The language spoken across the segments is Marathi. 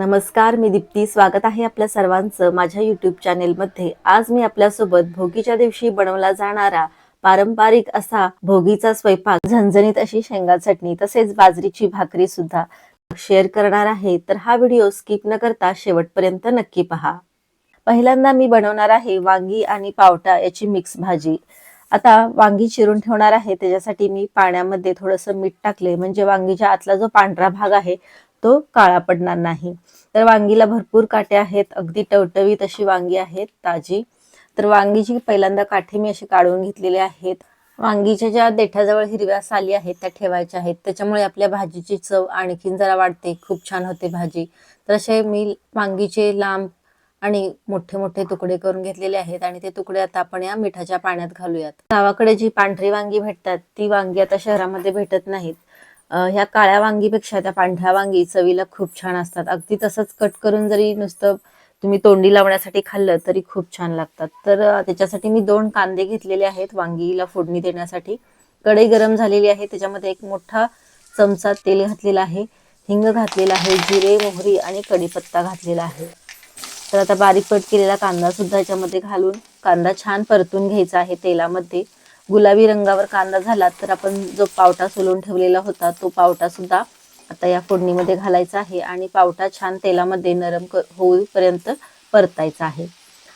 नमस्कार मी दीप्ती. स्वागत आहे आपल्या सर्वांचं माझ्या यूट्यूब चॅनेलमध्ये आज मी आपल्यासोबत भोगीच्या दिवशी बनवला जाणारा पारंपरिक असा भोगीचा स्वयंपाक झणझणीत अशी शेंगा चटणी तसेच बाजरीची भाकरी सुद्धा शेअर करणार आहे. तर हा व्हिडिओ स्किप न करता शेवटपर्यंत नक्की पहा. पहिल्यांदा मी बनवणार आहे वांगी आणि पावटा याची मिक्स भाजी. आता वांगी चिरून ठेवणार आहे. त्याच्यासाठी मी पाण्यामध्ये थोडंसं मीठ टाकले म्हणजे वांगीच्या आतला जो पांढरा भाग आहे तो काळा पडणार नाही. तर वांगीला भरपूर काटे आहेत. अगदी टवटवीत अशी वांगी आहेत ताजी. तर वांगीची पहिल्यांदा काठी मी अशी काढून घेतलेली आहेत. वांगीच्या ज्या देठाजवळ हिरव्या साली आहेत त्या ठेवायच्या आहेत. त्याच्यामुळे आपल्या भाजीची चव आणखीन जरा वाढते. खूप छान होते भाजी. तर असे मी वांगीचे लांब आणि मोठे मोठे तुकडे करून घेतलेले आहेत आणि ते तुकडे आता आपण या मिठाच्या पाण्यात घालूयात. गावाकडे जी पांढरी वांगी भेटतात ती वांगी आता शहरामध्ये भेटत नाहीत. ह्या काळ्या वांगीपेक्षा त्या पांढऱ्या वांगी चवीला खूप छान असतात. अगदी तसंच कट करून जरी नुसतं तुम्ही तोंडी लावण्यासाठी खाल्लं तरी खूप छान लागतात. तर त्याच्यासाठी मी दोन कांदे घेतलेले आहेत वांगीला फोडणी देण्यासाठी. कढई गरम झालेली आहे. त्याच्यामध्ये एक मोठा चमचा तेल घातलेला आहे. हिंग घातलेला आहे. जिरे मोहरी आणि कढीपत्ता घातलेला आहे. तर आता बारीक कट केलेला कांदा सुद्धा याच्यामध्ये घालून कांदा छान परतून घ्यायचा आहे तेलामध्ये. गुलाबी रंगावर कांदा झाला तर आपण जो पावटा सोलून ठेवलेला होता तो पावटा सुद्धा आता या फोडणीमध्ये घालायचा आहे आणि पावटा छान तेलामध्ये नरम क- होईपर्यंत परतायचा आहे.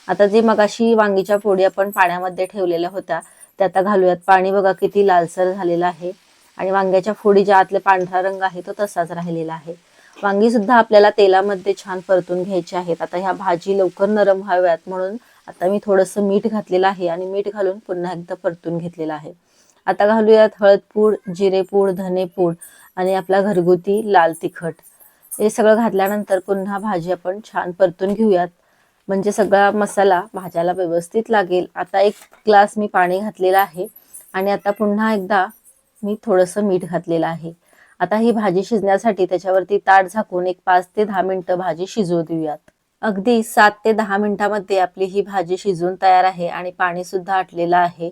आता जे मगाशी वांगीच्या फोडी आपण पाण्यामध्ये ठेवलेल्या होत्या त्या आता घालूयात. पाणी बघा किती लालसर झालेलं आहे आणि वांग्याच्या फोडी ज्या आतले पांढरा रंग आहे तो तसाच राहिलेला आहे. वांगी सुद्धा आपल्याला तेलामध्ये छान परतून घ्यायची आहेत. आता ह्या भाजी लवकर नरम व्हाव्यात म्हणून आता मी थोडंसं मीठ घातलेलं आहे आणि मीठ घालून पुन्हा एकदा परतून घेतलेलं आहे. आता घालूयात हळदपूड जिरेपूड धनेपूड आणि आपला घरगुती लाल तिखट. हे सगळं घातल्यानंतर पुन्हा भाजी आपण छान परतून घेऊयात. म्हणजे सगळा मसाला भाज्याला व्यवस्थित लागेल. आता एक ग्लास मी पाणी घातलेलं आहे आणि आता पुन्हा एकदा मी थोडंसं मीठ घातलेलं आहे. आता ही भाजी शिजण्यासाठी त्याच्यावरती ताट झाकून एक पाच ते दहा मिनटं भाजी शिजवू देऊयात. अगदी सात ते दहा मिनिटामध्ये आपली ही भाजी शिजून तयार आहे आणि पाणी सुद्धा आटलेलं आहे.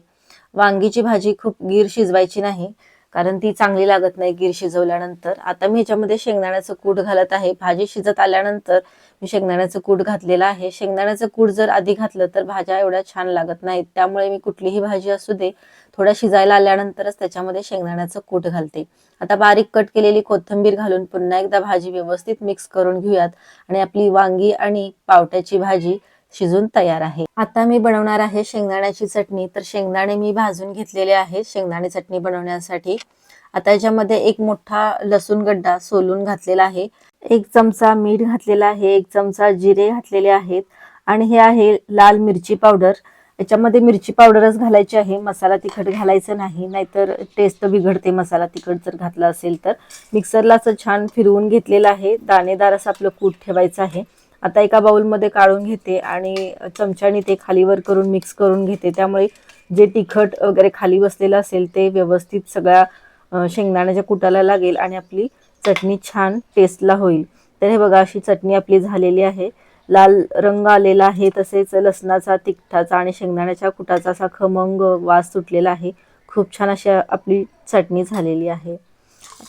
वांगीची भाजी खूप गीर शिजवायची नाही. कारण ती चांगली लागत नाही गीर शिजवल्यानंतर. आता मी ह्याच्यामध्ये शेंगदाण्याचं कूट घालत आहे. भाजी शिजत आल्यानंतर मी शेंगदाण्याचं कूट घातलेलं आहे. शेंगदाण्याचं कूट जर आधी घातलं तर भाज्या एवढ्या छान लागत नाहीत. त्यामुळे मी कुठलीही भाजी असू दे थोड्या शिजायला आल्यानंतरच त्याच्यामध्ये शेंगदाण्याचं कूट घालते. आता बारीक कट केलेली कोथिंबीर घालून पुन्हा एकदा भाजी व्यवस्थित मिक्स करून घेऊयात. आणि आपली वांगी आणि पावट्याची भाजी शिजून तयार आहे. आता मी बनवणार आहे शेंगदाण्याची चटणी. तर शेंगदाणे मी भाजून घेतलेले आहेत. शेंगदाणे चटणी बनवण्यासाठी आता याच्यामध्ये एक मोठा लसूण गड्डा सोलून घातलेला आहे. एक चमचा मीठ घातलेला आहे. एक चमचा जिरे घातलेले आहेत. आणि हे आहे लाल मिरची पावडर. याच्यामध्ये मिरची पावडरच घालायची आहे. मसाला तिखट घालायचं नाही. नाहीतर टेस्ट बिघडते मसाला तिखट जर घातला असेल तर. मिक्सरला असं छान फिरवून घेतलेलं आहे. दाणेदार असं आपलं कूट ठेवायचं आहे. आता एका बाउलमध्ये काढून घेते आणि चमच्याने ते खालीवर करून मिक्स करून घेते. त्यामुळे जे तिखट वगैरे खाली बसलेलं असेल ते व्यवस्थित सगळ्या शेंगदाण्याच्या कुटाला लागेल आणि आपली चटणी छान टेस्टला होईल. तर हे बघा अशी चटणी आपली झालेली आहे. लाल रंग आलेला आहे तसेच लसणाचा तिखटाचा आणि शेंगदाण्याच्या कुटाचा असा खमंग वास सुटलेला आहे. खूप छान अशी आपली चटणी झालेली आहे.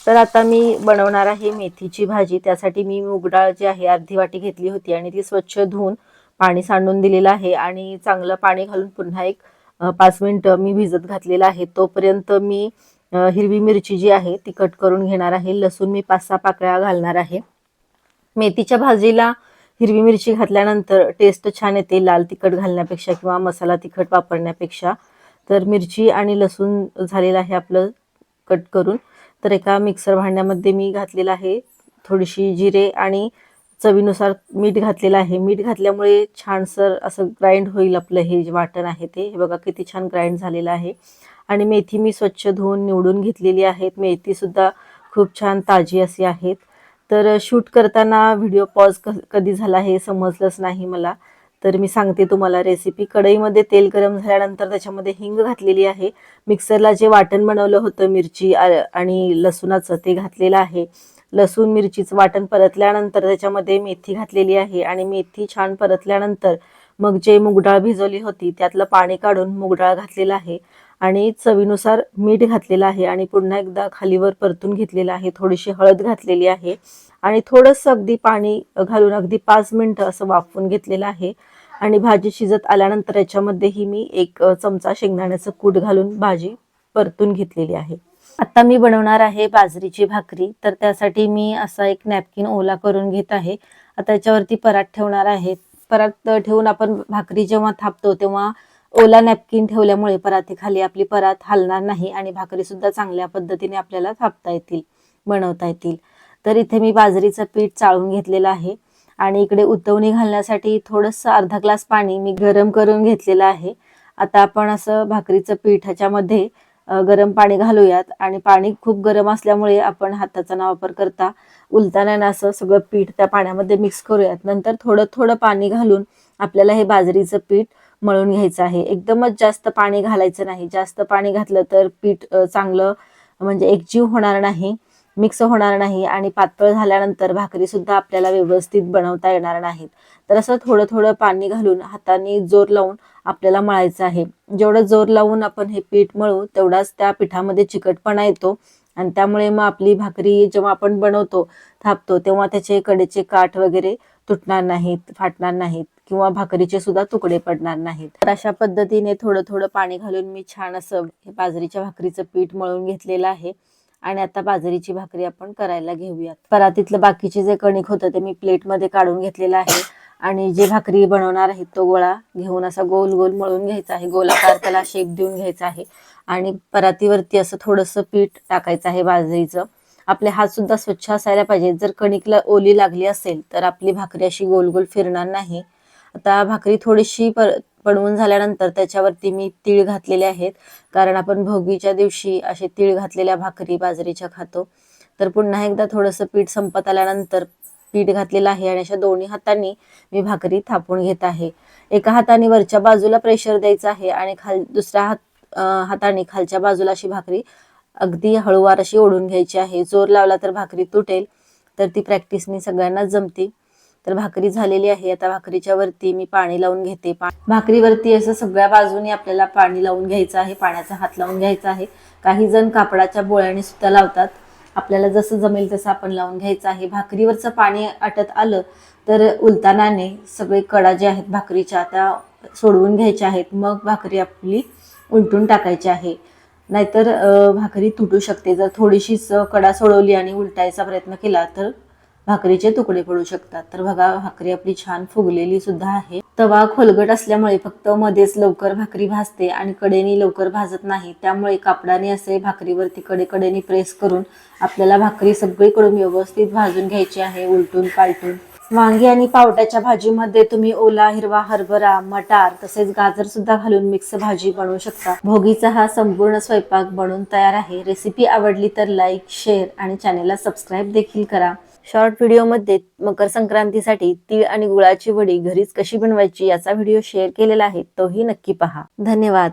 तर आता मी बनवणार आहे मेथीची भाजी. त्यासाठी मी मूग डाळ जी आहे अर्धी वाटी घेतली होती आणि ती स्वच्छ धुवून पाणी सांडून दिलेलं आहे. आणि चांगलं पाणी घालून पुन्हा एक पाच मिनटं मी भिजत घातलेलं आहे. तोपर्यंत मी हिरवी मिरची जी आहे ती कट करून घेणार आहे. लसूण मी पाच सहा पाकळ्या घालणार आहे. मेथीच्या भाजीला हिरवी मिरची घातल्यानंतर टेस्ट छान येते लाल तिखट घालण्यापेक्षा किंवा मसाला तिखट वापरण्यापेक्षा. तर मिरची आणि लसूण झालेलं आहे आपलं कट करून. तर एका मिक्सर भांड्यामध्ये मी घातलेलं आहे थोडीशी जिरे आणि चवीनुसार मीठ घातलेलं आहे. मीठ घातल्यामुळे छानसर असं ग्राइंड होईल आपलं हे जे वाटण आहे ते. हे बघा किती छान ग्राइंड झालेलं आहे. आणि मेथी मी स्वच्छ धुवून निवडून घेतलेली आहेत. मेथीसुद्धा खूप छान ताजी अशी आहेत. तर शूट करताना व्हिडिओ पॉज कधी झाला हे समजलंच नाही मला. तर मी सांगते तुम्हाला रेसिपी कढईमध्ये तेल गरम झाल्यानंतर त्याच्यामध्ये हिंग घातलेली आहे. मिक्सरला जे वाटण बनवलं होतं मिरची आणि लसूणाचं ते घातलेलं आहे. लसूण मिरचीचं वाटण परतल्यानंतर त्याच्यामध्ये मेथी घातलेली आहे आणि मेथी छान परतल्यानंतर मग जे मुगडाळ भिजवली होती त्यातलं पाणी काढून मुगडाळ घातलेलं आहे आणि चवीनुसार मीठ घातलेलं आहे आणि पुन्हा एकदा खालीवर परतून घेतलेलं आहे. थोडीशी हळद घातलेली आहे आणि थोडंसं अगदी पाणी घालून अगदी पाच मिनटं असं वाफवून घेतलेलं आहे. आणि भाजी शिजत आल्यानंतर याच्यामध्येही मी एक चमचा शेंगदाण्याचं कूट घालून भाजी परतून घेतलेली आहे. आता मी बनवणार आहे बाजरीची भाकरी. तर त्यासाठी मी असा एक नॅपकिन ओला करून घेत आहे. आता याच्यावरती परात ठेवणार आहे. परात ठेवून आपण भाकरी जेव्हा थापतो तेव्हा ओला नॅपकिन ठेवल्यामुळे परातीखाली आपली परात हलणार नाही आणि भाकरी सुद्धा चांगल्या पद्धतीने आपल्याला थापता येतील बनवता येतील. तर इथे मी बाजरीचं पीठ चाळून घेतलेलं आहे. आणि इकडे उतवणी घालण्यासाठी थोडंसं अर्धा ग्लास पाणी मी गरम करून घेतलेलं आहे. आता आपण असं भाकरीचं पीठ ह्याच्यामध्ये गरम पाणी घालूयात आणि पाणी खूप गरम असल्यामुळे आपण हाताचा ना वापर करता उलताना असं सगळं पीठ त्या पाण्यामध्ये मिक्स करूयात. नंतर थोडं थोडं पाणी घालून आपल्याला हे बाजरीचं पीठ मळून घ्यायचं आहे. एकदमच जास्त पाणी घालायचं नाही. जास्त पाणी घातलं तर पीठ चांगलं म्हणजे एकजीव होणार नाही. मिक्स होणार नाही आणि पातळ झाल्यानंतर भाकरी सुद्धा आपल्याला व्यवस्थित बनवता येणार नाहीत. तर असं थोडं थोडं पाणी घालून हाताने जोर लावून आपल्याला मळायचं आहे. जेवढं जोर लावून आपण हे पीठ मळू तेवढाच त्या पिठामध्ये चिकटपणा येतो आणि त्यामुळे मग आपली भाकरी जेव्हा आपण बनवतो थापतो तेव्हा त्याचे कडेचे काठ वगैरे तुटणार नाहीत फाटणार नाहीत किंवा भाकरीचे सुद्धा तुकडे पडणार नाहीत. तर अशा पद्धतीने थोडं थोडं पाणी घालून मी छान असं हे बाजरीच्या भाकरीचं पीठ मळून घेतलेलं आहे. आणि आता बाजरीची भाकरी आपण करायला घेऊयात. परातीतलं बाकीचे जे कणिक होतं ते मी प्लेटमध्ये काढून घेतलेलं आहे. आणि जे भाकरी बनवणार आहेत तो गोळा घेऊन असा गोल गोल मळून घ्यायचा आहे. गोलाकार त्याला शेप देऊन घ्यायचा आहे. आणि परातीवरती असं थोडंसं पीठ टाकायचं आहे बाजरीचं. आपले हात सुद्धा स्वच्छ असायला पाहिजे जर कणिकला ओली लागली असेल तर आपली भाकरी अशी गोल गोल फिरणार नाही. आता भाकरी थोडीशी पर बनवून झाल्यानंतर त्याच्यावरती मी तीळ घातलेले आहेत. कारण आपण भोगीच्या दिवशी असे तीळ घातलेल्या भाकरी बाजरीच्या खातो. तर पुन्हा एकदा थोडंसं पीठ संपत आल्यानंतर पीठ घातलेलं आहे आणि अशा दोन्ही हातांनी मी भाकरी थापून घेत आहे. एका हाताने वरच्या बाजूला प्रेशर द्यायचं आहे आणि खाल दुसऱ्या हात हाताने खालच्या बाजूला अशी भाकरी अगदी हळूवार अशी ओढून घ्यायची आहे. जोर लावला तर भाकरी तुटेल तर ती प्रॅक्टिसनी सगळ्यांनाच जमते. तर भाकरी झालेली आहे. आता भाकरीच्या वरती मी पाणी लावून घेते. पा- भाकरीवरती असं सगळ्या बाजूनी आपल्याला पाणी लावून घ्यायचं आहे. पाण्याचा हात लावून घ्यायचा आहे. काही जण कापडाच्या बोळ्याने सुद्धा लावतात. आपल्याला जसं जमेल तसं आपण लावून घ्यायचं आहे. भाकरीवरचं पाणी आटत आलं तर उलतानाने सगळे कडा जे आहेत भाकरीच्या त्या सोडवून घ्यायच्या आहेत. मग भाकरी आपली उलटून टाकायची आहे. नाहीतर भाकरी तुटू शकते. जर थोडीशीच कडा सोडवली आणि उलटायचा प्रयत्न केला तर भाकरीचे तुकडे पडू शकतात. तर बघा भाकरी आपली छान फुगलेली सुद्धा आहे. तवा खोलगट असल्यामुळे फक्त मध्येच लवकर भाकरी भाजते आणि कडेनी लवकर भाजत नाही. त्यामुळे कापडाने असे भाकरीवरती कडे कडेने प्रेस करून आपल्याला भाकरी सगळीकडून व्यवस्थित भाजून घ्यायची आहे उलटून पालटून. वांगी आणि पावट्याच्या भाजीमध्ये तुम्ही ओला हिरवा हरभरा मटार तसेच गाजर सुद्धा घालून मिक्स भाजी बनवू शकता. भोगीचा हा संपूर्ण स्वयंपाक बनून तयार आहे. रेसिपी आवडली तर लाईक शेअर आणि चॅनेलला सबस्क्राईब देखील करा. शॉर्ट व्हिडिओमध्ये मकर संक्रांतीसाठी तीळ आणि गुळाची वडी घरीच कशी बनवायची याचा व्हिडिओ शेअर केलेला आहे तोही नक्की पहा. धन्यवाद.